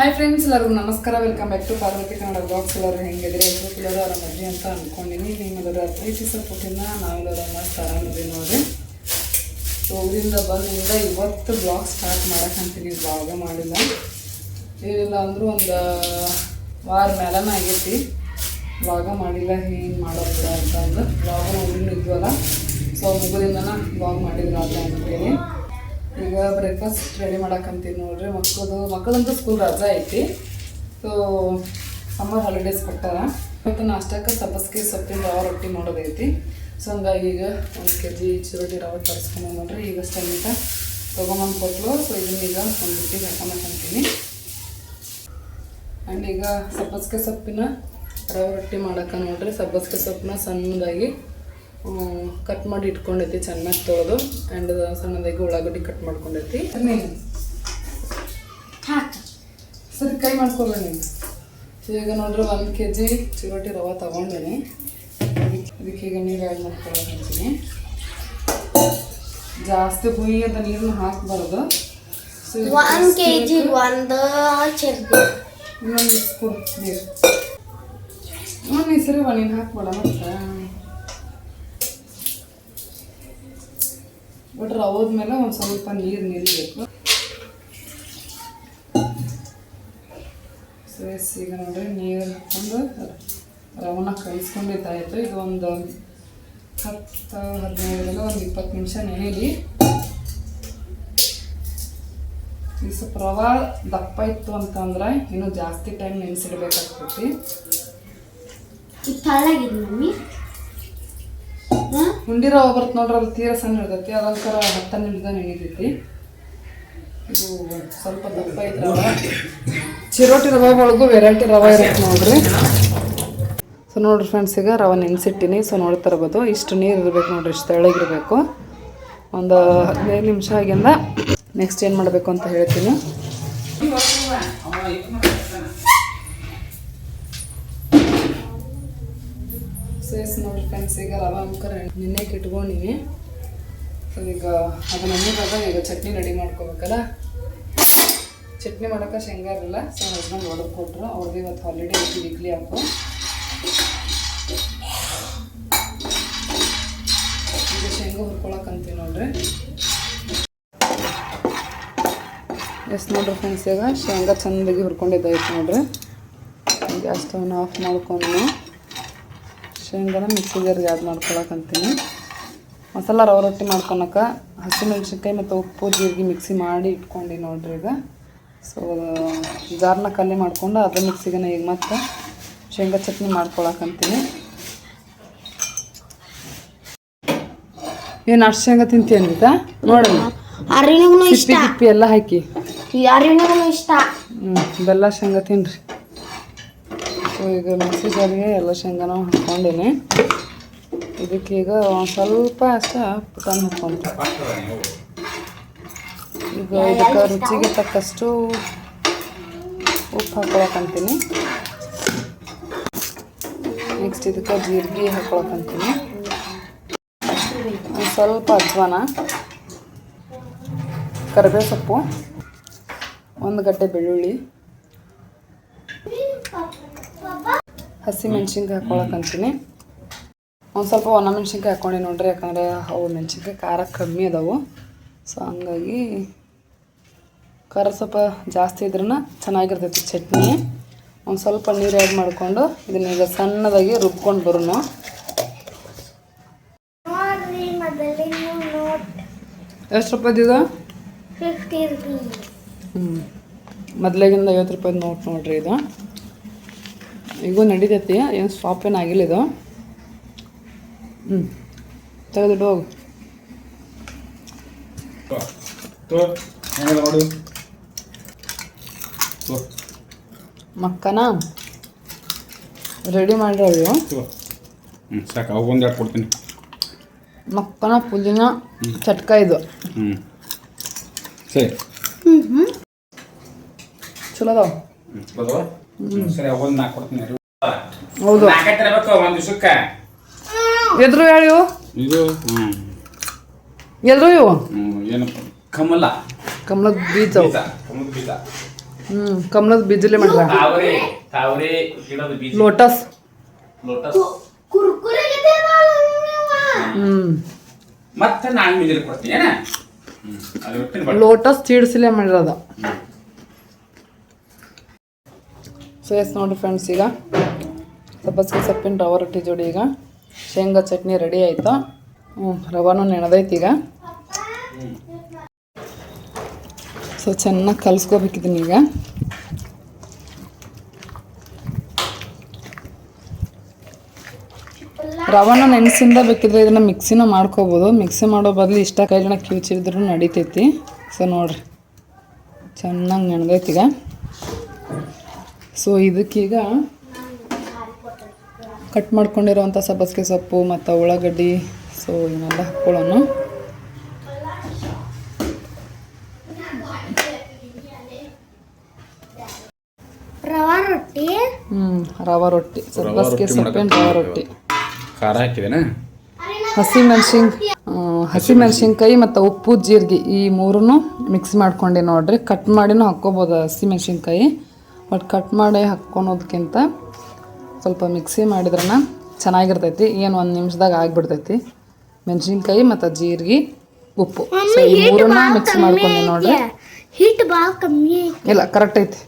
Hi friends ಎಲ್ಲರಿಗೂ ನಮಸ್ಕಾರ. Welcome back to Parvati Kannada box ಎಲ್ಲರೂ ಹೆಂಗಿದ್ರೆ ಎಲ್ಲರೂ ಆರಾಮ ಅಜ್ಜಿ ಅಂತ ಅಂದ್ಕೊಂಡಿನಿ ನಿಮ್ಮದರ ಪ್ರೀತಿ ಪುಟ್ಟಿನ ನಾವೆಲ್ಲರೂ ಮಸ್ತ್ ಆರಾಮಿದ್ವಿ ನೋಡಿ ಸೊ ಊರಿಂದ ಬಂದಿಂದ ಇವತ್ತು ಬ್ಲಾಗ್ ಸ್ಟಾರ್ಟ್ ಮಾಡೋಕ್ಕಂತೀನಿ ಬ್ಲಾಗ ಮಾಡಿಲ್ಲ. ಏನಿಲ್ಲ ಅಂದರೂ ಒಂದು ವಾರ ಮೇಲನ ಆಗೈತಿ. ಬ್ಲಾಗ ಮಾಡಿಲ್ಲ, ಏನು ಮಾಡೋದಿಲ್ಲ ಅಂತಂದ್ರೆ ಬ್ಲಾಗ ಊರಿನ ಇದ್ವಲ್ಲ. ಸೊ ಮುಗುದಿಂದನ ಬ್ಲಾಗ್ ಮಾಡಿಲ್ಲ ಅಂತ ಅಂತೇಳಿ ಈಗ ಬ್ರೇಕ್ಫಾಸ್ಟ್ ರೆಡಿ ಮಾಡಕ್ಕಂತೀನಿ ನೋಡ್ರಿ. ಮಕ್ಕಳದು ಮಕ್ಕಳಂತೂ ಸ್ಕೂಲ್ ರಜಾ ಐತಿ. ಸೊ ಸಮ್ಮರ್ ಹಾಲಿಡೇಸ್ ಕೊಟ್ಟಾರ. ಮತ್ತು ನಾಷ್ಟಕ್ಕೆ ಸಬ್ಬಸ್ಗೆ, ಸೊಪ್ಪಿನ ರವೆ ರೊಟ್ಟಿ ಮಾಡೋದೈತಿ. ಸೊ ಹಂಗಾಗಿ ಈಗ ಒಂದು ಕೆ ಜಿ ಚಿರೋಟಿ ರವೆ ತರಿಸ್ಕೊಂಡು ನೋಡ್ರಿ ಈಗ ಸ್ಟಮಿಟ ತೊಗೊಂಬಂದು ಕೊಟ್ಟಲು ಸೊ ಇದನ್ನ ಈಗ ಒಂದು ರೊಟ್ಟಿ ಹಾಕೊಂಬಂತೀನಿ ಆ್ಯಂಡ್ ಈಗ ಸಬ್ಬಸ್ಗೆ, ಸೊಪ್ಪಿನ ರವೆ ರೊಟ್ಟಿ ಮಾಡಕ್ಕ ನೋಡ್ರಿ. ಸಬ್ಬಸ್ಗೆ ಸೊಪ್ಪನ್ನ ಸಣ್ಣದಾಗಿ ಕಟ್ ಮಾಡಿ ಇಟ್ಕೊಂಡೈತಿ ಚೆನ್ನಾಗಿ ತೊಳೆದು ಆ್ಯಂಡ್ ಸಣ್ಣದಾಗಿ ಉಳ್ಳಾಗಡ್ಡಿ ಕಟ್ ಮಾಡ್ಕೊಂಡೈತಿ ಸರಿ ಕೈ ಮಾಡ್ಕೊಬೇಡಿ ನೀವು ಈಗ ನೋಡ್ರಿ ಒಂದು ಕೆ ಜಿ ಚಿರೋಟಿ ರವೆ ತೊಗೊಂಡೇನಿ. ಅದಕ್ಕೆ ಈಗ ನೀರು ಆ್ಯಡ್ ಮಾಡ್ಕೊಳಕಂತೀನಿ ಜಾಸ್ತಿ ಹುಯಿ ಅಂತ ನೀರನ್ನ ಹಾಕಬಾರ್ದು ಒಂದು ಕೆ ಜಿ ಒಂದು ಇನ್ನೊಂದು ಕೊಡು ನೀರು. ಹ್ಞೂ ನೀ ಸರಿ ಹಾಕ್ಬೇಡ ಮತ್ತೆ. ಬಟ್ ರವದ ಮೇಲೆ ಒಂದು ಸ್ವಲ್ಪ ನೀರು ನಿಲ್ಲಬೇಕು ಸೇಸ್ ಈಗ ನೋಡ್ರಿ ನೀರು ಹಾಕ್ಕೊಂಡು ರವನ ಕಲಿಸ್ಕೊಂಡಿದ್ದಾಯಿತು ಇದು ಒಂದು ಹತ್ತು, ಹದಿನೈದರಿಂದ ಒಂದು ಇಪ್ಪತ್ತು ನಿಮಿಷ ನೆನೆಯಲಿ ಈ ಸ್ವಲ್ಪ ದಪ್ಪ ಇತ್ತು ಅಂತಂದ್ರೆ ಇನ್ನೂ ಜಾಸ್ತಿ ಟೈಮ್ ನೆನೆಸಿಡ್ಬೇಕಾಗ್ತೈತಿ. ಇದು ಬರ್ತ ನೋಡ್ರಿ ತೀರ ಸಣ್ಣ ಇರ್ತೈತಿ ಅದೊಂಥರ ಹತ್ತು ನಿಮಿಷ ಹಿಡಿತೈತಿ ಇದು ಸ್ವಲ್ಪ ದಪ್ಪ ಐತಿ ರವೆ ಚಿರೋಟಿ ರವೆ ಒಳಗೂ ವೆರೈಟಿ ರವೆ ಇರುತ್ತೆ ನೋಡ್ರಿ. ಸೊ ನೋಡ್ರಿ ಫ್ರೆಂಡ್ಸ್ ಈಗ ರವೆ ನೆನೆಸಿಟ್ಟಿನಿ. ಸೊ ನೋಡ್ತಾ ಇರ್ಬೋದು ಇಷ್ಟು ನೀರು ಇರಬೇಕು ನೋಡ್ರಿ, ಇಷ್ಟು ತೆಳಗಿರಬೇಕು ಒಂದು ಹದಿನೈದು ನಿಮಿಷ ಆಗಿಂದ ನೆಕ್ಸ್ಟ್ ಏನು ಮಾಡಬೇಕು ಅಂತ ಹೇಳ್ತೀನಿ. ಸೇಸ್ ನೋಡಿ ಫ್ರೆಂಡ್ಸ್ ಈಗ ರವೆ ಅಂಕರ್ ನೆನೆಗೆ ಇಟ್ಕೊಂಡಿನಿ. ಸೊ ಈಗ ಅದನ್ನ ನೆನೆದಾಗ ಈಗ ಚಟ್ನಿ ರೆಡಿ ಮಾಡ್ಕೋಬೇಕಲ್ಲ? ಚಟ್ನಿ ಮಾಡೋಕೆ ಶೇಂಗಾ ಇರಲಿಲ್ಲ ಸೊ ಹಸ್ಬೆಂಡ್ ಆರ್ಡರ್ ಕೊಟ್ಟರು ಅವ್ರದ್ದು ಇವತ್ತು ಹಾಲಿಡೇ ಐತಿ ವೀಕ್ಲಿ ಹಾಕು ಈಗ ಶೇಂಗಾ ಹುರ್ಕೊಳಕಂತೀವಿ ನೋಡ್ರಿ. ಎಸ್ ನೋಡ್ರಿ ಫ್ರೆಂಡ್ಸ್ ಈಗ ಶೇಂಗಾ ಚೆಂದಾಗಿ ಹುರ್ಕೊಂಡಿದ್ದಾಯ್ತು ನೋಡ್ರಿ. ಗ್ಯಾಸ್ ಸ್ಟವ್ನ ಆಫ್ ಮಾಡ್ಕೊಂಡು ಶೇಂಗಾನ ಮಿಕ್ಸಿಗೆ ಆ್ಯಡ್ ಮಾಡ್ಕೊಳಕಂತೀನಿ. ಮಸಾಲ ರವೆ ರೊಟ್ಟಿ ಮಾಡ್ಕೊಳಕ ಹಸಿಮೆಣ್ಸಿನ್ಕಾಯಿ ಮತ್ತು ಉಪ್ಪು ಜೀರಿಗೆ ಮಿಕ್ಸಿ ಮಾಡಿ ಇಟ್ಕೊಂಡು ನೋಡ್ರಿ ಈಗ. ಸೊ ಜಾರ್ನ ಕಲ್ಲಿ ಮಾಡ್ಕೊಂಡು ಅದ್ರ ಮಿಕ್ಸಿಗೆ ಈಗ ಮತ್ತೆ ಶೇಂಗಾ ಚಟ್ನಿ ಮಾಡ್ಕೊಳಕಂತೀನಿ. ಏನು ಅಷ್ಟು ಶೇಂಗಾ ನೋಡೋಣ. ಇಷ್ಟ. ಸಿಪ್ಪಿ ಗಿಪ್ಪಿ ಎಲ್ಲ ಹಾಕಿ. ಇಷ್ಟ. ಹ್ಞೂ ಬೆಲ್ಲ ಶೇಂಗಾ ತಿನ್ನಿರಿ ಸೊ ಈಗ ಮಿಕ್ಸಿ ಜಾರಿಗೆ ಎಲ್ಲ ಶೇಂಗಾನ ಹಾಕ್ಕೊಂಡೇನೆ. ಇದಕ್ಕೆ ಈಗ ಒಂದು ಸ್ವಲ್ಪ ಅಷ್ಟೇ ಪುಟಾಣಿ ಹಾಕ್ಕೊಂತ ಈಗ ಇದಕ್ಕೆ ರುಚಿಗೆ ತಕ್ಕಷ್ಟು ಉಪ್ಪು ಹಾಕೊಳಕಂತೀನಿ ನೆಕ್ಸ್ಟ್ ಇದಕ್ಕೆ ಜೀರಿಗೆ ಹಾಕೊಳಕಂತೀನಿ ಒಂದು ಸ್ವಲ್ಪ ಅಜ್ವಾನ ಕರಿಬೇವು ಸೊಪ್ಪು ಒಂದು ಗಡ್ಡೆ ಬೆಳ್ಳುಳ್ಳಿ ಹಸಿ ಮೆಣ್ಸಿನ್ಕಾಯಿ ಹಾಕೊಳಕಂತೀನಿ ಒಂದು ಸ್ವಲ್ಪ ಒಣ ಮೆಣ್ಸಿನ್ಕಾಯಿ ಹಾಕ್ಕೊಂಡೆ ನೋಡ್ರಿ ಯಾಕಂದ್ರೆ ಅವು ಮೆಣ್ಸಿನ್ಕಾಯಿ ಖಾರ ಕಮ್ಮಿ ಅದಾವು. ಸೊ ಹಂಗಾಗಿ ಖಾರ ಸ್ವಲ್ಪ ಜಾಸ್ತಿ ಇದ್ರೂ ಚೆನ್ನಾಗಿರ್ತೈತಿ ಚಟ್ನಿ. ಒಂದು ಸ್ವಲ್ಪ ನೀರು ಆ್ಯಡ್ ಮಾಡಿಕೊಂಡು ಇದನ್ನ ಈಗ ಸಣ್ಣದಾಗಿ ರುಬ್ಕೊಂಡು ಬರೋಣ ಎಷ್ಟು ರೂಪಾಯಿ ಇದು? ಹ್ಞೂ ಮೊದಲಾಗಿಂದ ಐವತ್ತು ರೂಪಾಯಿ ನೋಟ್ ನೋಡ್ರಿ ಇದು. ಈಗೂ ನಡೀತೈತಿ. ಏನು ಸ್ಟಾಪ್ ಏನು ಆಗಿಲ್ಲ ಇದು. ಹ್ಞೂ ತೆಗೆದಿಟ್ಟು ಹೋಗು. ಮಕ್ಕನ? ರೆಡಿ ಮಾಡಿರೋದು ಹ್ಞೂ ಸಾಕು ಅವು ಒಂದು ಎರಡು ಕೊಡ್ತೀನಿ. ಮಕ್ಕನ ಪುದೀನ ಚಟ್ಕ ಇದು. ಹ್ಞೂ ಸರಿ. ಅದಾವ. ಹ್ಞೂ ಚಲೋ ಹ್ಞೂ ಸರಿ ಅವು ಒಂದು ನಾಲ್ಕು ಕೊಡ್ತೀನಿ ಹೌದು. ಒಂದು ದಿವ್ಸಕ್ಕೆ. ಎದ್ರು ಇದು? ಹ್ಞೂ ಇವು? ಏನಪ್ಪ ಕಮಲ. ಕಮಲದ ಬೀಜ ಅವು. ಬೀಜ ಕಮಲದ ಬೀಜ. ಹ್ಞೂ ಕಮಲದ ಬೀಜಲೆ ಮಾಡ್ರ ತಾವರೆ ತಾವರೆ ಗಿಡದ ಬೀಜ. ಲೋಟಸ್. ಲೋಟಸ್. ಕುರ್ಕುರೆ ಹ್ಞೂ ಮತ್ತೆ ನಾನು ಬೀಜ ಕೊಡ್ತೀನಿ ಏನ? ಅದು ಬಿಟ್ಟಿನ ಬಟ್ ಲೋಟಸ್ ಸೀಡ್ಸ್ಲೆ ಮಾಡಿರೋದು. ಸೊ ಎಸ್ ನೋಡಿ ಫ್ರೆಂಡ್ಸ್ ಈಗ ಸಬ್ಬಸ್ಗೆ ಸೊಪ್ಪಿನ ರವೆ ರೊಟ್ಟಿ ಜೋಡಿ ಈಗ ಶೇಂಗಾ ಚಟ್ನಿ ರೆಡಿ ಆಯಿತು. ರವಾನು ನೆನೆದೈತಿ ಈಗ. ಸೊ ಚೆನ್ನಾಗಿ ಕಲಿಸ್ಕೋಬೇಕಿದ್ದೀನಿ ಈಗ. ರವಾನ ನೆನೆಸಿಂದ ಬೇಕಿದ್ರೆ ಇದನ್ನು ಮಿಕ್ಸಿನ ಮಾಡ್ಕೋಬೋದು. ಮಿಕ್ಸಿ ಮಾಡೋ ಬದಲು ಇಷ್ಟ ಕೈ ಜನ ನಡೀತೈತಿ. ನಡಿತೈತಿ ಸೊ ನೋಡ್ರಿ. ಚೆನ್ನಾಗಿ ನೆನೆದೈತಿ ಈಗ. ಸೊ ಇದಕ್ಕೀಗ ಕಟ್ ಮಾಡ್ಕೊಂಡಿರೋವಂಥ ಸಬ್ಬಸಿಗೆ ಸೊಪ್ಪು ಮತ್ತು ಉಳ್ಳಾಗಡ್ಡಿ. ಸೊ ಇವನ್ನೆಲ್ಲ ಹಾಕ್ಕೊಳ್ಳೋಣ. ರವಾ ರೊಟ್ಟಿ? ಹ್ಞೂ ರವಾ ರೊಟ್ಟಿ. ಸಬ್ಬಸಿಗೆ ಸೊಪ್ಪಿನ ರವಾ ರೊಟ್ಟಿ. ಖಾರ ಹಾಕಿದೇನಾ? ಹಸಿ ಮೆಣಸಿನ್ ಹಸಿ ಮೆಣಸಿನ್ಕಾಯಿ ಮತ್ತು ಉಪ್ಪು ಜೀರಿಗೆ ಈ ಮೂರನ್ನು ಮಿಕ್ಸ್ ಮಾಡ್ಕೊಂಡೆ ನೋಡ್ರಿ. ಕಟ್ ಮಾಡಿನೂ ಹಾಕ್ಕೋಬೋದು ಹಸಿ ಮೆಣಸಿನ್ಕಾಯಿ ಬಟ್ ಕಟ್ ಮಾಡಿ ಹಾಕ್ಕೊಳೋದಕ್ಕಿಂತ ಸ್ವಲ್ಪ ಮಿಕ್ಸಿ ಮಾಡಿದ್ರನ ಚೆನ್ನಾಗಿರ್ತೈತಿ. ಏನು ಒಂದು ನಿಮಿಷದಾಗ ಆಗಿಬಿಡ್ತೈತಿ. ಮೆಣಸಿನ್ಕಾಯಿ ಮತ್ತು ಜೀರಿಗೆ ಉಪ್ಪು. ಸೊ ಈ ಮೂರನ್ನ ಮಿಕ್ಸ್ ಮಾಡ್ಕೊಂಡೆ ನೋಡಿ ಹೀಟ್ ಭಾಳ ಕಮ್ಮಿ ಇಲ್ಲ ಕರೆಕ್ಟ್ ಐತಿ.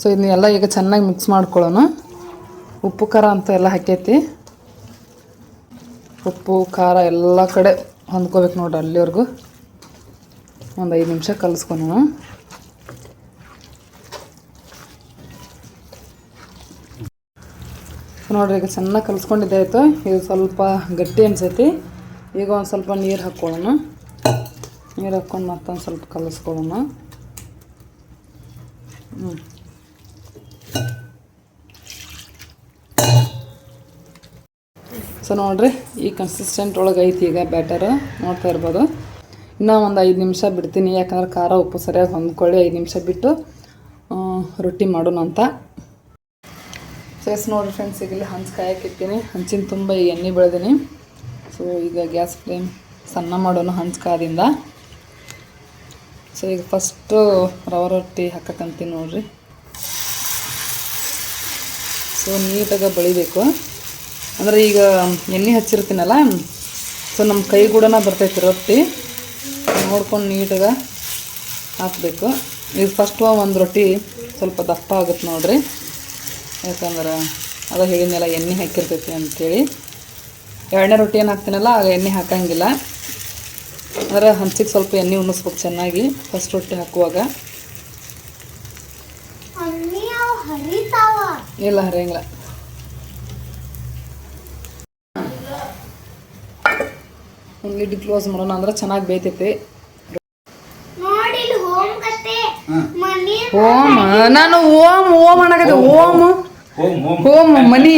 ಸೊ ಇದನ್ನೆಲ್ಲ ಈಗ ಚೆನ್ನಾಗಿ ಮಿಕ್ಸ್ ಮಾಡ್ಕೊಳ್ಳೋಣ. ಉಪ್ಪು ಖಾರ ಅಂತ ಎಲ್ಲ ಹಾಕೈತಿ. ಉಪ್ಪು ಖಾರ ಎಲ್ಲ ಕಡೆ ಹೊಂದ್ಕೋಬೇಕು ನೋಡ್ರಿ ಅಲ್ಲಿವರೆಗೂ. ಒಂದು ಐದು ನಿಮಿಷ ಕಲಿಸ್ಕೊಳೋಣ ನೋಡ್ರಿ, ಈಗ ಚೆನ್ನಾಗಿ ಕಲಿಸ್ಕೊಂಡಿದ್ದೆ ಆಯಿತು. ಇದು ಸ್ವಲ್ಪ ಗಟ್ಟಿ ಅನಿಸೈತಿ. ಈಗ ಒಂದು ಸ್ವಲ್ಪ ನೀರು ಹಾಕ್ಕೊಳ್ಳೋಣ. ನೀರು ಹಾಕ್ಕೊಂಡು ಮತ್ತೊಂದು ಸ್ವಲ್ಪ ಕಲಿಸ್ಕೊಳ್ಳೋಣ. ಹ್ಞೂ ಸೊ ನೋಡ್ರಿ, ಈ ಕನ್ಸಿಸ್ಟೆಂಟ್ ಒಳಗೆ ಐತಿ ಈಗ ಬ್ಯಾಟರ್ ನೋಡ್ತಾ ಇರ್ಬೋದು. ಇನ್ನೂ ಒಂದು ಐದು ನಿಮಿಷ ಬಿಡ್ತೀನಿ. ಯಾಕಂದ್ರೆ ಖಾರ ಉಪ್ಪು ಸರಿಯಾಗಿ ಹೊಂದ್ಕೊಳ್ಳಿ. ಐದು ನಿಮಿಷ ಬಿಟ್ಟು ರೊಟ್ಟಿ ಮಾಡೋಣ ಅಂತ ಸೊ ನೋಡಿ ಫ್ರೆಂಡ್ಸ್ ಈಗ ಇಲ್ಲಿ ಹಂಚು ಕಾಯಕ್ಕಿರ್ತೀನಿ ಹಂಚಿನ ತುಂಬ ಎಣ್ಣೆ ಬೆಳೆದೀನಿ. ಸೊ ಈಗ ಗ್ಯಾಸ್ ಫ್ಲೇಮ್ ಸಣ್ಣ ಮಾಡೋಣ ಹಂಚು ಕಾದಿಂದ ಸೊ ಈಗ ಫಸ್ಟು ರವ ರೊಟ್ಟಿ ಹಾಕಕ್ಕಂತೀನಿ ನೋಡಿರಿ. ಸೊ ನೀಟಾಗಿ ಬಳಿಬೇಕು. ಅಂದರೆ ಈಗ ಎಣ್ಣೆ ಹಚ್ಚಿರ್ತೀನಲ್ಲ ಸೊ ನಮ್ಮ ಕೈ ಕೂಡ ಬರ್ತೈತಿ ರೊಟ್ಟಿ. ನೋಡ್ಕೊಂಡು ನೀಟಾಗಿ ಹಾಕಬೇಕು. ಈಗ ಫಸ್ಟು ಒಂದು ರೊಟ್ಟಿ ಸ್ವಲ್ಪ ದಪ್ಪ ಆಗುತ್ತೆ ನೋಡ್ರಿ. ಯಾಕಂದ್ರೆ ಅದು ಹೇಳಿದ್ನೆಲ್ಲ ಎಣ್ಣೆ ಹಾಕಿರ್ತೈತಿ ಅಂಥೇಳಿ ಎರಡನೇ ರೊಟ್ಟಿ ಏನು ಹಾಕ್ತೀನಲ್ಲ ಆಗ ಎಣ್ಣೆ ಹಾಕಂಗಿಲ್ಲ. ಅಂದರೆ ಹಂಚಿಗೆ ಸ್ವಲ್ಪ ಎಣ್ಣೆ ಉಣ್ಣಿಸ್ಬೇಕು ಚೆನ್ನಾಗಿ ಫಸ್ಟ್ ರೊಟ್ಟಿ ಹಾಕುವಾಗ. ಇಲ್ಲ ಹರಿಯಂಗಿಲ್ಲ. ಲಿಡ್ ಕ್ಲೋಸ್ ಮಾಡೋಣ ಅಂದ್ರೆ ಚೆನ್ನಾಗಿ ಬೇಯ್ತೈತಿ. ಓಮ್ ನಾನು ಓಮ್ ಓಮ್ ಅನ್ನಕತ್ತೆ. ಓಮ್. ಹೋಮ್ ಮನಿ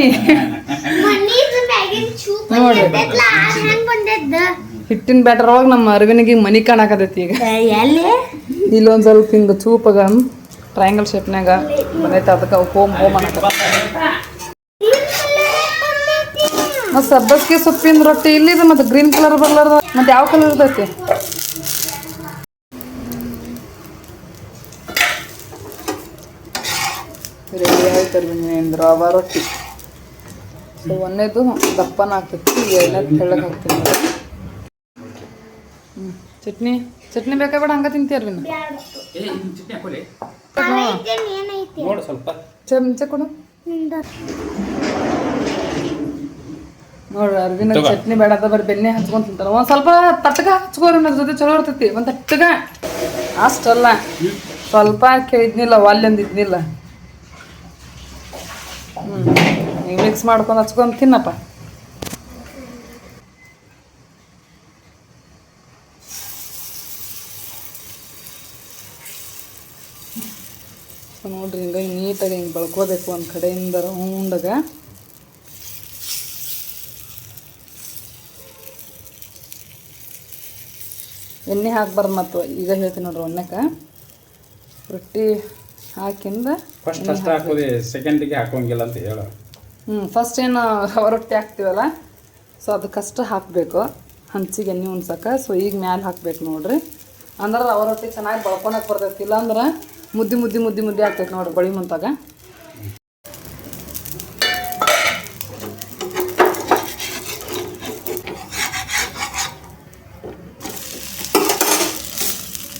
ಹಿಟ್ಟಿನ ಬ್ಯಾಟರ್ ಒಳಗೆ ನಮ್ಮ ಅರವಿನಿಗೆ ಮನಿ ಕಾಣಕತೈತಿ ಈಗ. ಎಲ್ಲಿ? ಇಲ್ಲೊಂದು ಸ್ವಲ್ಪ ಹಿಂಗೆ ಚೂಪಾಗ ಟ್ರಯಾಂಗಲ್ ಶೇಪ್ನಾಗ ಬಂದೈತೆ ಅದಕ್ಕೆ ಹೋಮ್ ಹೋಮ್ ಅನ್ನ ಮತ್ತು ಸಬ್ಬಸ್ಗೆ ಸೊಪ್ಪಿನ ರೊಟ್ಟಿ ಇಲ್ಲಿದೆ ಮತ್ತು ಗ್ರೀನ್ ಕಲರ್ ಬರ್ಲಾರ್ದ. ಮತ್ತು ಯಾವ ಕಲರ್ ಇರ್ತೈತಿ? ಅರವಿಂದ ರವಾ ರೊಟ್ಟಿ. ಸೊ ಒಂದೇದು ದಪ್ಪನ ಆಗ್ತೈತಿ ಎರಡನೇದು ತೆಳ್ಳಗೆ ಹಾಕ್ತೀನಿ. ಹ್ಮ್. ಚಟ್ನಿ ಚಟ್ನಿ ಬೇಕಾ ಬೇಡ ಹಂಗ ತಿಂತೀಯಲ್ಲ ಸ್ವಲ್ಪ. ಚಮಚ ಕೊಡು. ನೋಡ್ರಿ ಅರ್ವಿನ ಚಟ್ನಿ ಬೇಡ ಅದ ಬರೀ ಬೆಣ್ಣೆ ಹಚ್ಕೊಂಡು ತಿಂತಾರ ಒಂದ್ ಸ್ವಲ್ಪ ತಟ್ಟಗ ಹಚ್ಕೋರಿ ನನ್ನ ಜೊತೆ ಚಲೋ ಇರ್ತೈತಿ. ಒಂದ್ ತಟ್ಟಗ. ಅಷ್ಟಲ್ಲ. ಸ್ವಲ್ಪ ಕೇಳಿದ್ನಿಲ್ಲ ಒಲ್ಲೆ ಇದ್ನಿಲ್ಲ. ಮಿಕ್ಸ್ ಮಾಡ್ಕೊಂಡು ಹಚ್ಕೊಂಡು ತಿನ್ನಪ್ಪ. ನೋಡ್ರಿ ಹಿಂಗೆ ನೀಟಾಗಿ ಹಿಂಗೆ ಬಳ್ಕೋಬೇಕು ಒಂದು ಕಡೆಯಿಂದ ರೌಂಡಾಗ. ಎಣ್ಣೆ ಹಾಕ್ಬಾರ್ದು ಮತ್ತು, ಈಗ ಹೇಳ್ತೀನಿ ನೋಡ್ರಿ ಒಣ್ಣಕ್ಕೆ. ರೊಟ್ಟಿ ಹಾಕಿಂದ ಫಸ್ಟ್ ಅಷ್ಟ ಹಾಕೋದು ಸೆಕೆಂಡಿಗೆ ಹಾಕೋಂಗಿಲ್ಲ ಅಂತ ಹೇಳು. ಹ್ಞೂ ಫಸ್ಟ್ ಏನು ರವೆ ರೊಟ್ಟಿ ಹಾಕ್ತೀವಲ್ಲ ಸೊ ಅದಕ್ಕಷ್ಟು ಹಾಕಬೇಕು. ಹಂಚಿಗೆ ಎಣ್ಣೆ ಉಣ್ಸಕ್ಕೆ ಸೊ ಈಗ ಮ್ಯಾಲೆ ಹಾಕ್ಬೇಕು ನೋಡ್ರಿ. ಅಂದ್ರೆ ರವೆ ರೊಟ್ಟಿ ಚೆನ್ನಾಗಿ ಬಳ್ಕೊಳಕ್ಕೆ ಬರ್ತೈತಿ ಇಲ್ಲಾಂದ್ರೆ ಮುದ್ದೆ ಮುದ್ದೆ ಮುದ್ದೆ ಮುದ್ದೆ ಆಗ್ತೈತೆ ನೋಡ್ರಿ ಬಳಿ ಮುಂತಾಗ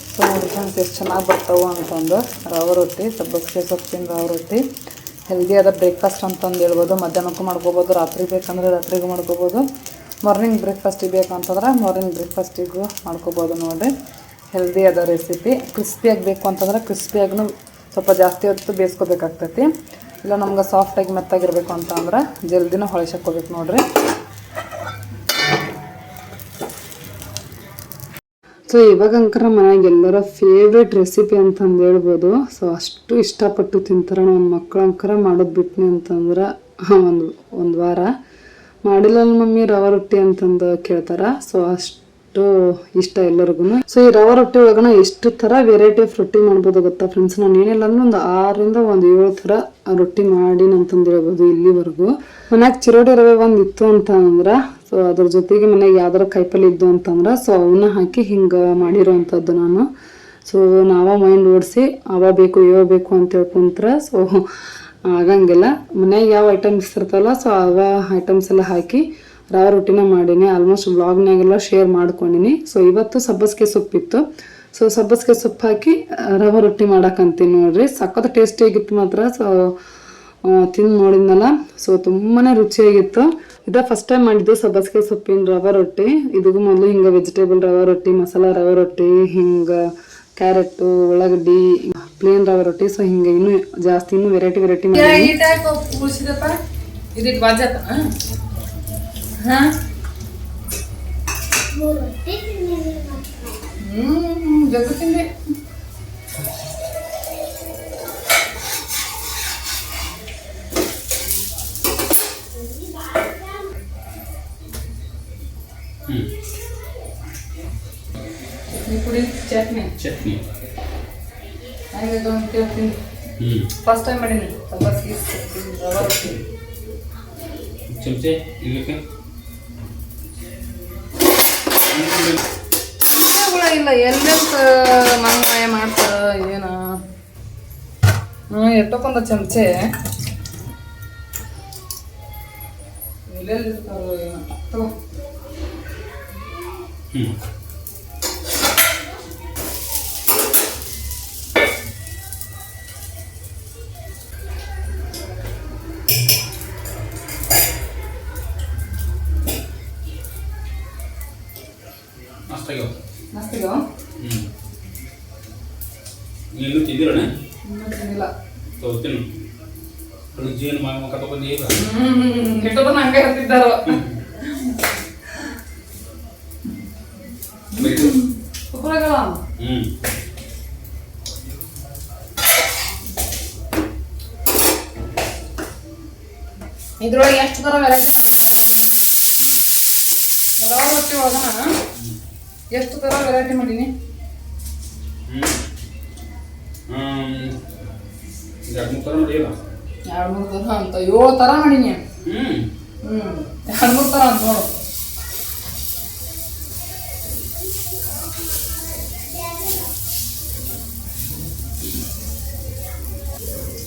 ಸೊ ನೋಡಿ ಫ್ರೆಂಡ್ಸ್ ಎಷ್ಟು ಚೆನ್ನಾಗಿ ಬರ್ತಾವೆ ಅಂತಂದು ರವೆ ರೊಟ್ಟಿ, ಸಬ್ಬಸಿಗೆ ಸೊಪ್ಪಿನ ರವೆ ರೊಟ್ಟಿ ಹೆಲ್ದಿ ಆದ ಬ್ರೇಕ್ಫಾಸ್ಟ್ ಅಂತಂದು ಹೇಳ್ಬೋದು. ಮಧ್ಯಾಹ್ನಕ್ಕೂ ಮಾಡ್ಕೋಬೋದು, ರಾತ್ರಿ ಬೇಕಂದ್ರೆ ರಾತ್ರಿಗೂ ಮಾಡ್ಕೋಬೋದು. ಮಾರ್ನಿಂಗ್ ಬ್ರೇಕ್ಫಾಸ್ಟಿಗೆ ಬೇಕಂತಂದ್ರೆ ಮಾರ್ನಿಂಗ್ ಬ್ರೇಕ್ಫಾಸ್ಟಿಗೂ ಮಾಡ್ಕೋಬೋದು ನೋಡಿರಿ ಹೆಲ್ದಿ ಆದ ರೆಸಿಪಿ ಕ್ರಿಸ್ಪಿಯಾಗಿ ಬೇಕು ಅಂತಂದ್ರೆ ಕ್ರಿಸ್ಪಿಯಾಗೂ ಸ್ವಲ್ಪ ಜಾಸ್ತಿ ಹೊತ್ತು ಬೇಯಿಸ್ಕೋಬೇಕಾಗ್ತೈತಿ. ಇಲ್ಲ ನಮ್ಗೆ ಸಾಫ್ಟಾಗಿ ಮೆತ್ತಾಗಿರಬೇಕು ಅಂತಂದ್ರೆ ಜಲ್ದಿನೂ ಹೊಳಿಸಕ್ಕೋಬೇಕು ನೋಡಿರಿ. ಸೊ ಇವಾಗ ಅಂಕರ ಮನ್ಯಾಗ ಎಲ್ಲರ ಫೇವ್ರೆಟ್ ರೆಸಿಪಿ ಅಂತಂದು ಹೇಳ್ಬೋದು. ಸೊ ಅಷ್ಟು ಇಷ್ಟಪಟ್ಟು ತಿಂತಾರೆ ನನ್ನ ಮಕ್ಳು ಅಂಕರ ಮಾಡೋದು ಬಿಟ್ನಿ ಅಂತಂದ್ರೆ ಒಂದು ಒಂದು ವಾರ. ಮಾಡಿಲ್ಲ ಮಮ್ಮಿ ರವೆ ರೊಟ್ಟಿ ಅಂತಂದು ಕೇಳ್ತಾರೆ. ಸೊ ಅಷ್ಟು ಇಷ್ಟ ಎಲ್ಲರಿಗೂ ಸೊ ಈ ರವೆ ರೊಟ್ಟಿ ಒಳಗನ ಎಷ್ಟು ಥರ ವೆರೈಟಿ ಆಫ್ ರೊಟ್ಟಿ ಮಾಡ್ಬೋದು ಗೊತ್ತಾ ಫ್ರೆಂಡ್ಸ್ ನಾನು ಏನಿಲ್ಲ ಅಂದ್ರೆ ಒಂದು ಆರರಿಂದ ಒಂದು ಏಳು ಥರ ರೊಟ್ಟಿ ಮಾಡಿ ಅಂತಂದು ಹೇಳ್ಬೋದು ಇಲ್ಲಿವರೆಗೂ. ಮನ್ಯಾಗ ಚಿರೋಡಿ ರವೆ ಒಂದು ಇತ್ತು ಅಂತ ಅಂದ್ರೆ ಸೊ ಅದ್ರ ಜೊತೆಗೆ ಮನೆಗೆ ಯಾವ್ದಾರ ಕೈಪಲ್ಲಿ ಇದ್ದು ಅಂತಂದ್ರೆ ಸೊ ಅವನ್ನ ಹಾಕಿ ಹಿಂಗೆ ಮಾಡಿರೋವಂಥದ್ದು ನಾನು. ಸೊ ನಾವ ಮೈಂಡ್ ಓಡಿಸಿ ಅವ ಬೇಕು ಯಾವ ಬೇಕು ಅಂತ ಹೇಳ್ಕೊಂತ್ರ ಸೊ ಆಗಂಗಿಲ್ಲ. ಮನ್ಯಾಗ ಯಾವ ಐಟಮ್ಸ್ ಇರ್ತಲ್ಲ ಸೊ ಅವ ಐಟಮ್ಸ್ ಎಲ್ಲ ಹಾಕಿ ರವೆ ರೊಟ್ಟಿನ ಮಾಡೀನಿ. ಆಲ್ಮೋಸ್ಟ್ ಬ್ಲಾಗ್ನಾಗೆಲ್ಲ ಶೇರ್ ಮಾಡ್ಕೊಂಡಿನಿ. ಸೊ ಇವತ್ತು ಸಬ್ಬಸ್ಗೆ ಸೊಪ್ಪಿತ್ತು. ಸೊ ಸಬ್ಬಸ್ಗೆ ಸೊಪ್ಪು ಹಾಕಿ ರವೆ ರೊಟ್ಟಿ ಮಾಡಕ್ಕಂತೀನಿ ನೋಡ್ರಿ. ಸಖತ್ ಟೇಸ್ಟಿಯಾಗಿತ್ತು ಮಾತ್ರ. ಸೊ ತಿಂದು ನೋಡಿದ್ನಲ್ಲ. ಸೊ ತುಂಬಾ ರುಚಿಯಾಗಿತ್ತು. ಇದ ಫಸ್ಟ್ ಟೈಮ್ ಮಾಡಿದ್ದು ಸಬ್ಬಸ್ಗೆ ಸೊಪ್ಪಿನ ರವೆ ರೊಟ್ಟಿ. ಇದಕ್ಕೂ ಮೊದಲು ಹಿಂಗೆ ವೆಜಿಟೇಬಲ್ ರವೆ ರೊಟ್ಟಿ, ಮಸಾಲ ರವೆ ರೊಟ್ಟಿ, ಹಿಂಗೆ ಕ್ಯಾರೆಟು ಉಳ್ಳಾಗಡ್ಡಿ ಪ್ಲೇನ್ ರವೆ ರೊಟ್ಟಿ. ಸೊ ಹಿಂಗೆ ಇನ್ನೂ ಜಾಸ್ತಿ, ಇನ್ನೂ ವೆರೈಟಿ ವೆರೈಟಿ ಮಾಡಿ ಉಳಿಸಿದಪ್ಪ ಇದಕ್ಕೆ ಬಾಜಾತ ಹಾ ರೊಟ್ಟಿ ತಿಂದಿದ್ದೀನಿ ಮತ್ತೆ. ಹ್ಮ್ ಜಗ್ಗು ತಿಂದೆ ಹ್ಞೂ ಈ ಪುಡಿ ಚಟ್ನಿ ಚಟ್ನಿ ಹಂಗೆ ಇಲ್ಲ ಎಲ್ಲೆಂತ ಮಂಗಾಯ ಮಾಡ್ತಾರ ಏನ. ಹ್ಞೂ ಎಷ್ಟಕ್ಕೊಂದು ಚಮಚೆ. ಎಲ್ಲೆಲ್ಲಿ ತಗೋ. ಮಸ್ತಿಗೋ ಹ್ಞೂ ನೀನು ತಿಂದಿರೋಣ ಇನ್ನೂ ತಿಂದಿಲ್ಲ ತಗೋತೀನಿ ಜೀವನ ಮಗ ಮಕ್ಕ ತಗೊಂಡು ಈಗ ಹ್ಮ್ ಎಷ್ಟೊತ್ತ ಹಂಗೆ ಇರ್ತಿದ್ದಾರೋ ಬೈದು ಕುಕ್ಕರಗಳ ಹ್ಞೂ ಇದ್ರೊಳಗೆ ಎಷ್ಟು ಥರ ವೆರೈಟಿ ರವೆ ರೊಟ್ಟಿ ಒಳಗನ ಎಷ್ಟು ಥರ ವೆರೈಟಿ ಮಾಡೀನಿ? ಎರಡು ಮೂರು ಥರ ಅಂತ. ಏಳು ಥರ ಮಾಡೀನಿ. ಹ್ಞೂ ಎರಡು ಮೂರು ಥರ ಅಂತ ನೋಡು.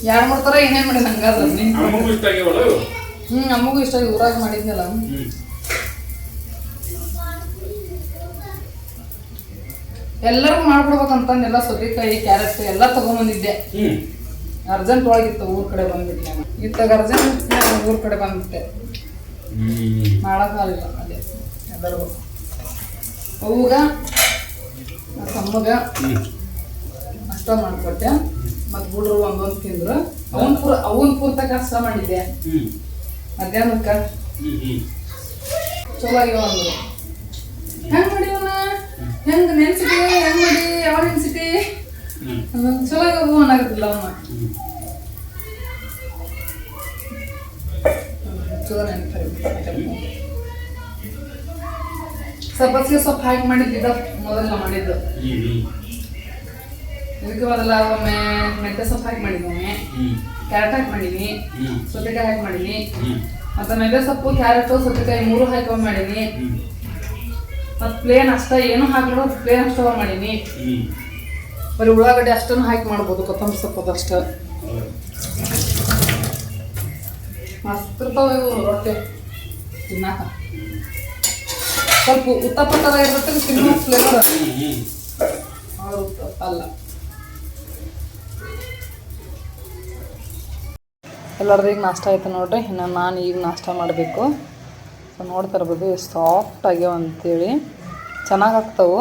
ಎರಡು ಮೂರು ಥರ ಏನೇನು ಮಾಡಿ ಹಂಗಾದ್ರೆ ಹ್ಞೂ ನಮಗೂ ಇಷ್ಟ ಆಗಿ ಊರಾಗ ಮಾಡಿದ್ನಲ್ಲ ಹ್ಞೂ ಎಲ್ಲರಿಗೂ ಮಾಡ್ಬಿಡ್ಬೇಕಂತಂದೆಲ್ಲ ಸೌತೆಕಾಯಿ ಕ್ಯಾರೆಟ್ ಎಲ್ಲ ತಗೊಂಡ್ಬಂದಿದ್ದೆ ಅರ್ಜೆಂಟ್ ಒಳಗಿತ್ತು ಊರ್ ಕಡೆ ಬಂದ್ಬಿಟ್ಟೆ ಇತ್ತಾಗ ಅರ್ಜೆಂಟ್ ಊರ್ ಕಡೆ ಬಂದ್ಬಿಟ್ಟೆ. ಮಾಡಕ್ಕಾಗಲಿಲ್ಲ ಅದೇ ಎಲ್ಲರಿಗೂ. ಅವಾಗ ತಮ್ಮಗ ಅಷ್ಟ ಮಾಡ್ಕೊಟ್ಟೆ. ಮತ್ತು ಹುಡ್ರು ಒಂದೊಂದು ತಿಂದ್ರು. ಅವನ್ ಪೂರ್ ಅವನ್ ಪೂರ್ತ ಕಷ್ಟ ಮಾಡಿದ್ದೆ. ಮಧ್ಯಾಹ್ನಕ್ಕ? ಚಲೋ ಆಗ್ಯಾವ ಅಂದ್ರು. ಹೆಂಗ್ ಮಾಡಿವನ ಹೆಂಗ್ ನೆನ್ಸಿಟಿ ಹೆಂಗ್ ಮಾಡಿ ಯಾವ ನೆನ್ಸಿಟಿ ಚಲೋ ಆಗ್ಯಾವ ಅನ್ನಾಗತ್ತಿಲ್ಲ ಅವನ. ಹ್ಞೂ ಚಲೋ ನೆನಪು ಸಬ್ಬಸಿಗೆ ಸೊಪ್ಪು ಹಾಕಿ ಮಾಡಿದ್ದ ಮೊದಲ ಮಾಡಿದ್ದು. ಇದಕ್ಕೆ ಮೊದಲ ಒಮ್ಮೆ ಮೆಂತ್ಯ ಸೊಪ್ಪು ಹಾಕಿ ಒಮ್ಮೆ. ಹ್ಞೂ ಕ್ಯಾರೆಟ್ ಹಾಕಿ ಮಾಡೀನಿ ಸೌತೆಕಾಯಿ ಹಾಕಿ ಮಾಡೀನಿ ಮತ್ತೆ ಮೆಂತ್ಯ ಸೊಪ್ಪು ಕ್ಯಾರೆಟ್ ಸೌತೆಕಾಯಿ ಮೂರು ಹಾಕಿ ಒಮ್ಮೆ ಮಾಡೀನಿ ಮತ್ತೆ ಪ್ಲೇನ್ ಅಷ್ಟ, ಏನು ಹಾಕಲು ಪ್ಲೇನ್ ಅಷ್ಟ ಮಾಡೀನಿ. ಬರೀ ಉಳ್ಳಾಗಡ್ಡೆ ಅಷ್ಟನ್ನು ಹಾಕಿ ಮಾಡ್ಬೋದು, ಕೊತ್ತಂಬರಿ ಸೊಪ್ಪು ಅಷ್ಟ. ಮಸ್ತ್ ರೊಟ್ಟಿ. ತಿನ್ನಾಕ. ಸ್ವಲ್ಪ ಉತ್ತಪ್ಪ ಥರ ಇರುತ್ತೆ ತಿನ್ನೋ ಫ್ಲೇವರ್ ಅಲ್ಲ. ಎಲ್ಲರದ್ದು ಈಗ ನಾಷ್ಟ ಆಯ್ತು ನೋಡ್ರಿ, ಇನ್ನು ನಾನು ಈಗ ನಾಷ್ಟ ಮಾಡಬೇಕು. ಸೊ ನೋಡ್ತಾ ಇರ್ಬೋದು ಸಾಫ್ಟ್ ಆಗ್ಯಾವ ಅಂತೇಳಿ. ಚೆನ್ನಾಗಿ ಆಗ್ತಾವು.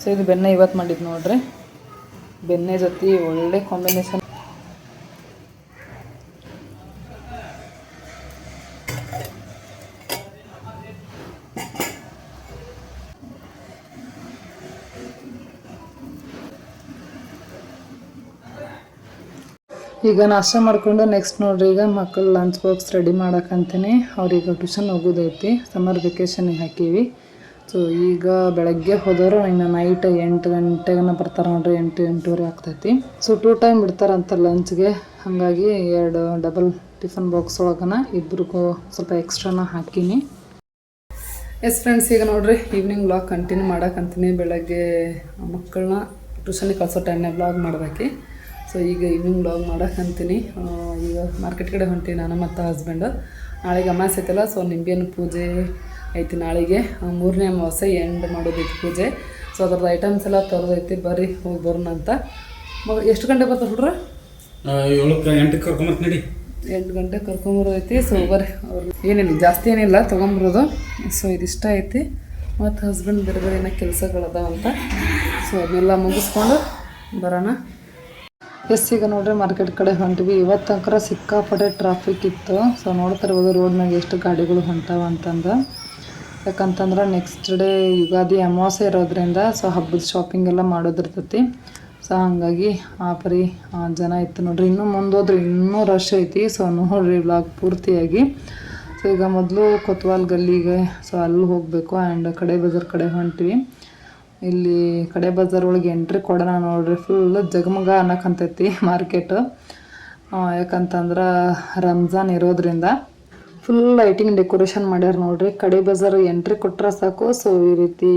ಸೊ ಇದು ಬೆಣ್ಣೆ ಇವತ್ತು ಮಾಡಿದ್ದು ನೋಡ್ರಿ. ಬೆಣ್ಣೆ ಜೊತೆ ಒಳ್ಳೆ ಕಾಂಬಿನೇಷನ್ ಈಗ ನಾಷ್ಟ ಮಾಡಿಕೊಂಡು ನೆಕ್ಸ್ಟ್ ನೋಡ್ರಿ, ಈಗ ಮಕ್ಕಳು ಲಂಚ್ ಬಾಕ್ಸ್ ರೆಡಿ ಮಾಡಕ್ಕಂತೀನಿ ಅವ್ರೀಗ ಟ್ಯೂಷನ್ ಹೋಗೋದೈತಿ ಸಮ್ಮರ್ ವೆಕೇಶನಿಗೆ ಹಾಕೀವಿ. ಸೊ ಈಗ ಬೆಳಗ್ಗೆ ಹೋದವರು ಇನ್ನು ನೈಟ್ ಎಂಟು ಗಂಟೆಗನ ಬರ್ತಾರೆ ನೋಡ್ರಿ, ಎಂಟು, ಎಂಟೂವರೆ ಆಗ್ತೈತಿ. ಸೊ ಟೂ ಟೈಮ್ ಬಿಡ್ತಾರಂತ ಲಂಚ್ಗೆ ಹಾಗಾಗಿ ಎರಡು ಡಬಲ್ ಟಿಫನ್ ಬಾಕ್ಸ್ ಒಳಗನ ಇಬ್ರಿಗೂ ಸ್ವಲ್ಪ ಎಕ್ಸ್ಟ್ರಾನ ಹಾಕೀನಿ. ಎಸ್ ಫ್ರೆಂಡ್ಸ್ ಈಗ ನೋಡ್ರಿ ಈವ್ನಿಂಗ್ ಬ್ಲಾಗ್ ಕಂಟಿನ್ಯೂ ಮಾಡೋಕ್ಕಂತೀನಿ ಬೆಳಗ್ಗೆ ಮಕ್ಕಳನ್ನ ಟ್ಯೂಷನಿಗೆ ಕಳಿಸೋ ಟೈಮ್ನಾಗ ಬ್ಲಾಗ್ ಮಾಡ್ಬೇಕು. ಸೊ ಈಗ ಈವ್ನಿಂಗ್ ಬ್ಲಾಗ್ ಮಾಡೋಕೆ ಅಂತೀನಿ. ಈಗ ಮಾರ್ಕೆಟ್ ಕಡೆ ಹೊಂಟಿ ನಾನು ಮತ್ತು ಹಸ್ಬೆಂಡು ನಾಳೆಗೆ ಅಮಾಸೆ ಐತಲ್ಲ ಸೊ ನಿಂಬೆಯನ್ನು ಪೂಜೆ ಐತಿ ನಾಳೆಗೆ. ಮೂರನೇ ಅಮಾವಾಸ್ಯೆ ಎಂಡ್ ಮಾಡೋದೈತಿ ಪೂಜೆ. ಸೊ ಅದ್ರದ್ದು ಐಟಮ್ಸ್ ಎಲ್ಲ ತರೋದೈತಿ ಬರ್ರಿ ಹೋಗಿ ಬರೋಣ ಅಂತ. ಎಷ್ಟು ಗಂಟೆ ಬರ್ತಾರೆ ಹುಡ್ರ? ಏಳಕ್ಕೆ ಎಂಟಕ್ಕೆ ನಡಿ. ಎಂಟು ಗಂಟೆ ಕರ್ಕೊಂಬರೋದೈತಿ ಸೊ ಬರ್ರಿ. ಅವ್ರು ಏನಿಲ್ಲ ಜಾಸ್ತಿ ಏನಿಲ್ಲ ತೊಗೊಂಬರೋದು. ಸೊ ಇದಿಷ್ಟ ಐತಿ. ಮತ್ತು ಹಸ್ಬೆಂಡ್ ಬೇರೆ ಬೇರೆ ಏನೋ ಕೆಲಸಗಳದಾವಂತ ಸೊ ಅದನ್ನೆಲ್ಲ ಮುಗಿಸ್ಕೊಂಡು ಬರೋಣ. ಎಸ್ ಈಗ ನೋಡ್ರಿ ಮಾರ್ಕೆಟ್ ಕಡೆ ಹೊಂಟಿವಿ. ಇವತ್ತಂಕರ ಸಿಕ್ಕಾಪಟ್ಟೆ ಟ್ರಾಫಿಕ್ ಇತ್ತು. ಸೊ ನೋಡ್ತಿರ್ಬೋದು ರೋಡ್ನಾಗ ಎಷ್ಟು ಗಾಡಿಗಳು ಹೊಂಟಾವ ಅಂತಂದು. ಯಾಕಂತಂದ್ರೆ ನೆಕ್ಸ್ಟ್ ಡೇ ಯುಗಾದಿ ಅಮಾವಾಸ್ಯೆ ಇರೋದ್ರಿಂದ ಸೊ ಹಬ್ಬದ ಶಾಪಿಂಗ್ ಎಲ್ಲ ಮಾಡೋದಿರ್ತೈತಿ. ಸೊ ಹಾಗಾಗಿ ಆ ಪರಿ ಜನ ಇತ್ತು ನೋಡ್ರಿ. ಇನ್ನೂ ಮುಂದೋದ್ರೆ ಇನ್ನೂ ರಶ್ ಐತಿ. ಸೊ ನೋಡ್ರಿ ಬ್ಲಾಗ್ ಪೂರ್ತಿಯಾಗಿ. ಸೊ ಈಗ ಮೊದಲು ಕೊತ್ವಾಲ್ ಗಲ್ಲಿಗೆ ಸೊ ಅಲ್ಲಿ ಹೋಗಬೇಕು. ಆ್ಯಂಡ್ ಕಡೆ ಬಜಾರ್ ಕಡೆ ಹೊಂಟಿವಿ. ಇಲ್ಲಿ ಕಡೆ ಬಜಾರ್ ಒಳಗೆ ಎಂಟ್ರಿ ಕೊಡೋಣ ನೋಡ್ರಿ ಫುಲ್ ಜಗಮಗ ಅನ್ನಕಂತೈತಿ ಮಾರ್ಕೆಟು ಯಾಕಂತಂದ್ರೆ ರಂಜಾನ್ ಇರೋದ್ರಿಂದ ಫುಲ್ ಲೈಟಿಂಗ್ ಡೆಕೋರೇಷನ್ ಮಾಡ್ಯಾರ ನೋಡ್ರಿ. ಕಡೆ ಬಜಾರ್ ಎಂಟ್ರಿ ಕೊಟ್ಟರೆ ಸಾಕು. ಸೊ ಈ ರೀತಿ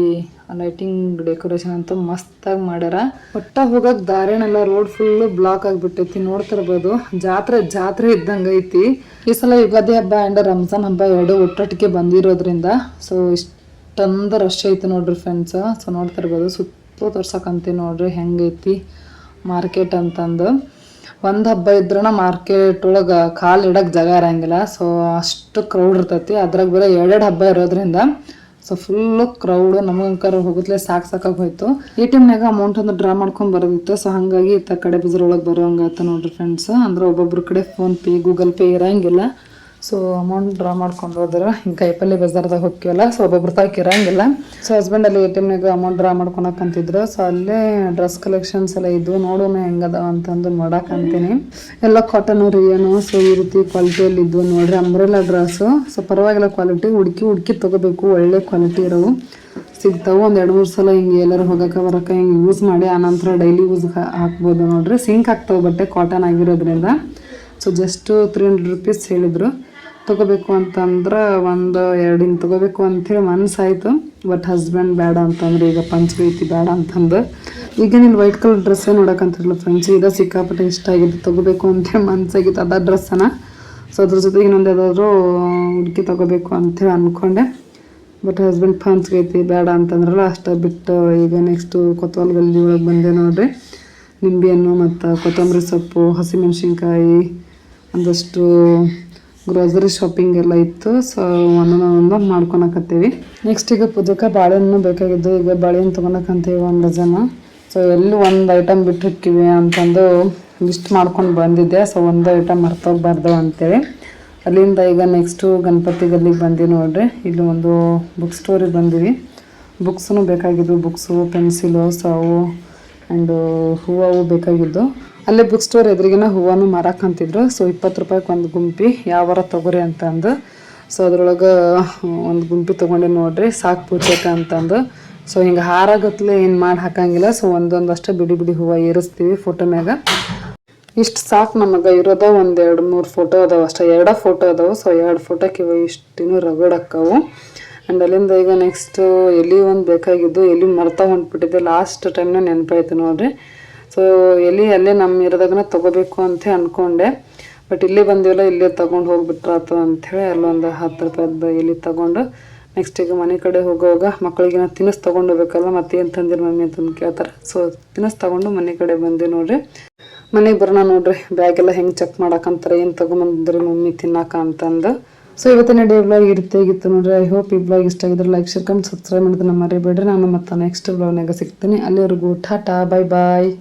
ಲೈಟಿಂಗ್ ಡೆಕೋರೇಷನ್ ಅಂತೂ ಮಸ್ತಾಗಿ ಮಾಡ್ಯಾರ. ಒಟ್ಟ ಹೋಗಕ್ ದಾರಿನೆಲ್ಲ ರೋಡ್ ಫುಲ್ಲು ಬ್ಲಾಕ್ ಆಗಿಬಿಟ್ಟೈತಿ. ನೋಡ್ತಿರ್ಬೋದು. ಜಾತ್ರೆ ಜಾತ್ರೆ ಇದ್ದಂಗೆ ಐತಿ. ಈ ಸಲ ಯುಗಾದಿ ಹಬ್ಬ ಆ್ಯಂಡ್ ರಂಜಾನ್ ಹಬ್ಬ ಎರಡು ಒಟ್ಟೊಟ್ಟಿಗೆ ಬಂದಿರೋದ್ರಿಂದ ಸೊ ಇಷ್ಟೊಂದು ರಶ್ ಐತೆ ನೋಡ್ರಿ ಫ್ರೆಂಡ್ಸ್ ಸೊ ನೋಡ್ತಿರ್ಬೋದು ಸುತ್ತಲೂ ತೋರ್ಸಕ್ಕಂತೀವಿ ನೋಡ್ರಿ ಹೆಂಗೈತಿ ಮಾರ್ಕೆಟ್ ಅಂತಂದು. ಒಂದು ಹಬ್ಬ ಇದ್ರೂ ಮಾರ್ಕೆಟ್ ಒಳಗೆ ಕಾಲು ಇಡಕ್ಕೆ ಜಾಗ ಇರಂಗಿಲ್ಲ. ಸೊ ಅಷ್ಟು ಕ್ರೌಡ್ ಇರ್ತೈತಿ. ಅದ್ರಾಗ ಬೇರೆ ಎರಡೆರಡು ಹಬ್ಬ ಇರೋದ್ರಿಂದ ಸೊ ಫುಲ್ಲು ಕ್ರೌಡು ನಮಗಂಕರ ಹೋಗುತ್ತಲೇ ಸಾಕು ಸಾಕಾಗಿ ಹೋಯ್ತು. ಎ ಟಿ ಎಮ್ನಾಗ ಅಮೌಂಟ್ ಒಂದು ಡ್ರಾ ಮಾಡ್ಕೊಂಡು ಬರೋದಿತ್ತು. ಸೊ ಹಾಗಾಗಿ ಇತ್ತ ಕಡೆ ಬಜಾರ್ ಒಳಗೆ ಬರೋ ಹಂಗಾಯ್ತು ನೋಡ್ರಿ ಫ್ರೆಂಡ್ಸ್ ಅಂದ್ರೆ ಒಬ್ಬೊಬ್ರು ಕಡೆ ಫೋನ್ಪೇ ಗೂಗಲ್ ಪೇ ಇರಂಗಿಲ್ಲ. ಸೊ ಅಮೌಂಟ್ ಡ್ರಾ ಮಾಡ್ಕೊಂಡು ಹೋದ್ರೆ ಹಿಂಗೆ ಕೈಪಲ್ಲಿ ಬಜಾರ್ದಾಗ ಹೋಗ್ತೀವಲ್ಲ ಸೊ ಒಬ್ಬೊಬ್ರು ತಾಕ ಇರಂಗಿಲ್ಲ ಸೊ ಹಸ್ಬೆಂಡ್ ಅಲ್ಲಿ ಎ ಟಿ ಎಮ್ನಾಗ ಅಮೌಂಟ್ ಡ್ರಾ ಮಾಡ್ಕೊಳಕಂತಿದ್ರು. ಸೊ ಅಲ್ಲೇ ಡ್ರೆಸ್ ಕಲೆಕ್ಷನ್ಸ್ ಎಲ್ಲ ಇದ್ವು. ನೋಡೋಣ ಹೆಂಗದಾವ ಅಂತಂದು ಅಂತೀನಿ ಎಲ್ಲ ಕಾಟನ್ ರಿಯನು ಸೊ ಈ ರೀತಿ ಕ್ವಾಲಿಟಿಯಲ್ಲಿ ಇದ್ವು ನೋಡ್ರಿ. ಅಂಬ್ರೆಲ್ಲ ಡ್ರೆಸ್ಸು ಸೊ ಪರವಾಗಿಲ್ಲ ಕ್ವಾಲಿಟಿ ಹುಡುಕಿ ಹುಡುಕಿ ತೊಗೋಬೇಕು. ಒಳ್ಳೆ ಕ್ವಾಲಿಟಿ ಇರೋವು. ಸಿಗ್ತಾವೆ. ಒಂದು ಎರಡು ಮೂರು ಸಲ ಹಿಂಗೆ ಎಲ್ಲರೂ ಹೋಗಕ್ಕೆ ಬರೋಕ್ಕೆ ಹಿಂಗೆ ಯೂಸ್ ಮಾಡಿ, ಆನಂತರ ಡೈಲಿ ಯೂಸ್ ಹಾಕ್ಬೋದು ನೋಡ್ರಿ. ಸಿಂಕ್ ಆಗ್ತಾವೆ ಬಟ್ಟೆ ಕಾಟನ್ ಆಗಿರೋದ್ರಿಂದ. So just three hundred rupees ಹೇಳಿದರು. ತೊಗೋಬೇಕು ಅಂತಂದ್ರೆ ಒಂದು ಎರಡು ತಗೋಬೇಕು ಅಂಥೇಳಿ ಮನಸ್ಸಾಯಿತು ಬಟ್ ಹಸ್ಬೆಂಡ್ ಬೇಡ ಅಂತಂದ್ರೆ ಈಗ ಪಂಚಗೈತಿ ಬೇಡ ಅಂತಂದು. ಈಗ ನೀನು ವೈಟ್ ಕಲರ್ ಡ್ರೆಸ್ಸೇ ನೋಡೋಕ್ಕಂತಿರಲಿಲ್ಲ ಫ್ರೆಂಡ್ಸ್ ಇದು ಸಿಕ್ಕಾಪಟ್ಟೆ ಇಷ್ಟ ಆಗಿದ್ದು ತೊಗೋಬೇಕು ಅಂತೇಳಿ ಮನಸ್ಸಾಗಿತ್ತು ಅದ ಡ್ರೆಸ್ಸನ್ನ ಸೊ ಅದ್ರ ಜೊತೆಗೆ ಇನ್ನೊಂದು ಯಾವುದಾದ್ರೂ ಹುಡುಕಿ ತೊಗೋಬೇಕು ಅಂಥೇಳಿ ಅಂದ್ಕೊಂಡೆ ಬಟ್ ಹಸ್ಬೆಂಡ್ ಪಂಚಗೈತಿ ಬೇಡ ಅಂತಂದ್ರಲ್ಲ ಅಷ್ಟ ಬಿಟ್ಟು ಈಗ ನೆಕ್ಸ್ಟು ಕೊತ್ತವಲ್ ಗಲ್ಲಿ ಒಳಗೆ ಬಂದೆ ನೋಡ್ರಿ. ನಿಂಬೆಹಣ್ಣು ಮತ್ತು ಕೊತ್ತಂಬರಿ ಸೊಪ್ಪು, ಹಸಿಮೆಣ್ಸಿನ್ಕಾಯಿ, ಒಂದಷ್ಟು ಗ್ರೋಸರಿ ಶಾಪಿಂಗ್ ಎಲ್ಲ ಇತ್ತು. ಸೊ ಒಂದೊಂದು ಒಂದೊಂದು ಮಾಡ್ಕೊಳಕತ್ತೀವಿ. ನೆಕ್ಸ್ಟ್ ಈಗ ಪುದಕ್ಕೆ ಬಾಳೆಹಣ್ಣು ಬೇಕಾಗಿದ್ದು. ಈಗ ಬಾಳೆಹಣ್ಣು ತೊಗೊಳಕಂತೀವಿ ಒಂದು ಜನ ಸೊ ಎಲ್ಲಿ ಒಂದು ಐಟಮ್ ಬಿಟ್ಟು ಹೊಕ್ಕಿವಿ ಅಂತಂದು ಲಿಸ್ಟ್ ಮಾಡ್ಕೊಂಡು ಬಂದಿದ್ದೆ. ಸೊ ಒಂದು ಐಟಮ್ ಮರ್ತೋಗ್ಬಾರ್ದು ಅಂತೇಳಿ. ಅಲ್ಲಿಂದ ಈಗ ನೆಕ್ಸ್ಟು ಗಣಪತಿ ಗಲ್ಲಿಗೆ ಬಂದಿ ನೋಡ್ರಿ. ಇಲ್ಲಿ ಒಂದು ಬುಕ್ ಸ್ಟೋರಿಗೆ ಬಂದಿವಿ. ಬುಕ್ಸೂ ಬೇಕಾಗಿದ್ದು ಬುಕ್ಸು ಪೆನ್ಸಿಲು ಸೊ ಅವು ಆ್ಯಂಡ್ ಹೂವು ಬೇಕಾಗಿದ್ದು. ಅಲ್ಲೇ ಬುಕ್ ಸ್ಟೋರ್ ಎದುರಿಗಿನ ಹೂವನ್ನು ಮಾರಾಕಂತಿದ್ರು ಸೊ ಇಪ್ಪತ್ತು ರೂಪಾಯಿಗೆ ಒಂದು ಗುಂಪಿ ಯಾವಾರ ತೊಗೊರಿ ಅಂತಂದು. ಸೊ ಅದ್ರೊಳಗೆ ಒಂದು ಗುಂಪಿ ತೊಗೊಂಡು ನೋಡ್ರಿ, ಸಾಕು ಪೂಜೆಕ ಅಂತಂದು. ಸೊ ಹಿಂಗೆ ಹಾರಾಗತ್ಲೆ ಏನು ಮಾಡಿ ಹಾಕಂಗಿಲ್ಲ. ಸೊ ಒಂದೊಂದಷ್ಟೇ ಬಿಡಿ ಬಿಡಿ ಹೂವು ಏರಿಸ್ತೀವಿ ಫೋಟೋ ಮ್ಯಾಗ. ಇಷ್ಟು ಸಾಕು ನಮಗೆ ಇರೋದ ಒಂದು ಎರಡು ಮೂರು ಫೋಟೋ ಅದಾವೆ ಅಷ್ಟೇ. ಎರಡ ಫೋಟೋ ಅದಾವೆ. ಸೊ ಎರಡು ಫೋಟೋಕ್ಕೆ ಇವು ಇಷ್ಟಿನೂ ರಗಡಕ್ಕವು ಆ್ಯಂಡ್ ಅಲ್ಲಿಂದ ಈಗ ನೆಕ್ಸ್ಟು ಎಲ್ಲಿ ಒಂದು ಬೇಕಾಗಿದ್ದು, ಎಲ್ಲಿ ಮರ್ತಾ ಹೊಂಟ್ಬಿಟ್ಟಿದ್ದೆ ಲಾಸ್ಟ್ ಟೈಮ್ನ ನೆನಪಾಯ್ತು ನೋಡ್ರಿ. ಸೊ ಎಲ್ಲಿ, ಅಲ್ಲೇ ನಮ್ಮ ಇರೋದಾಗನ ತೊಗೋಬೇಕು ಅಂತ ಅಂದ್ಕೊಂಡೆ ಬಟ್ ಇಲ್ಲಿ ಬಂದಿವಲ್ಲ, ಇಲ್ಲೇ ತೊಗೊಂಡು ಹೋಗ್ಬಿಟ್ರಾತು ಅಂಥೇಳಿ ಅಲ್ಲೊಂದು ಹತ್ತು ರೂಪಾಯಿ ಎಲ್ಲಿ ತೊಗೊಂಡು ನೆಕ್ಸ್ಟ್ ಈಗ ಮನೆ ಕಡೆ ಹೋಗುವಾಗ ಮಕ್ಕಳಿಗೆ ತಿನಿಸ್ ತೊಗೊಂಡು ಹೋಗ್ಬೇಕಲ್ಲ ಮತ್ತೆ ಏನು ತಂದಿರ ಮಮ್ಮಿ ಅಂತಂದು ಕೇಳ್ತಾರೆ. ಸೊ ತಿನಿಸ್ ತೊಗೊಂಡು ಮನೆ ಕಡೆ ಬಂದೆ ನೋಡ್ರಿ. ಮನೆಗೆ ಬರೋಣ ನೋಡ್ರಿ ಬ್ಯಾಗ್ ಎಲ್ಲ ಹೆಂಗೆ ಚೆಕ್ ಮಾಡಕ್ಕಂತಾರೆ ಏನು ತೊಗೊಂಬಂದ್ರಿ ಮಮ್ಮಿ ತಿನ್ನಾಕ ಅಂತಂದು. ಸೊ ಇವತ್ತಿನ ಡೇ ಬ್ಲಾಗ್ ರೀತಿಯಾಗಿತ್ತು ನೋಡ್ರಿ. ಐ ಹೋಪ್ ಈ ಬ್ಲಾಗ್ ಇಷ್ಟ ಆಗಿದ್ರೆ ಲೈಕ್ ಶೇರ್ ಕಮೆಂಟ್ ಸಬ್ಸ್ಕ್ರೈಬ್ ಮಾಡೋದನ್ನ ಮರಿಬೇಡ್ರಿ. ನಾನು ಮತ್ತೆ ನೆಕ್ಸ್ಟ್ ಬ್ಲಾಗ್ನಾಗ ಸಿಗ್ತೀನಿ. ಅಲ್ಲಿವರೆಗೂ ಟಾಟಾ ಬಾಯ್ ಬಾಯ್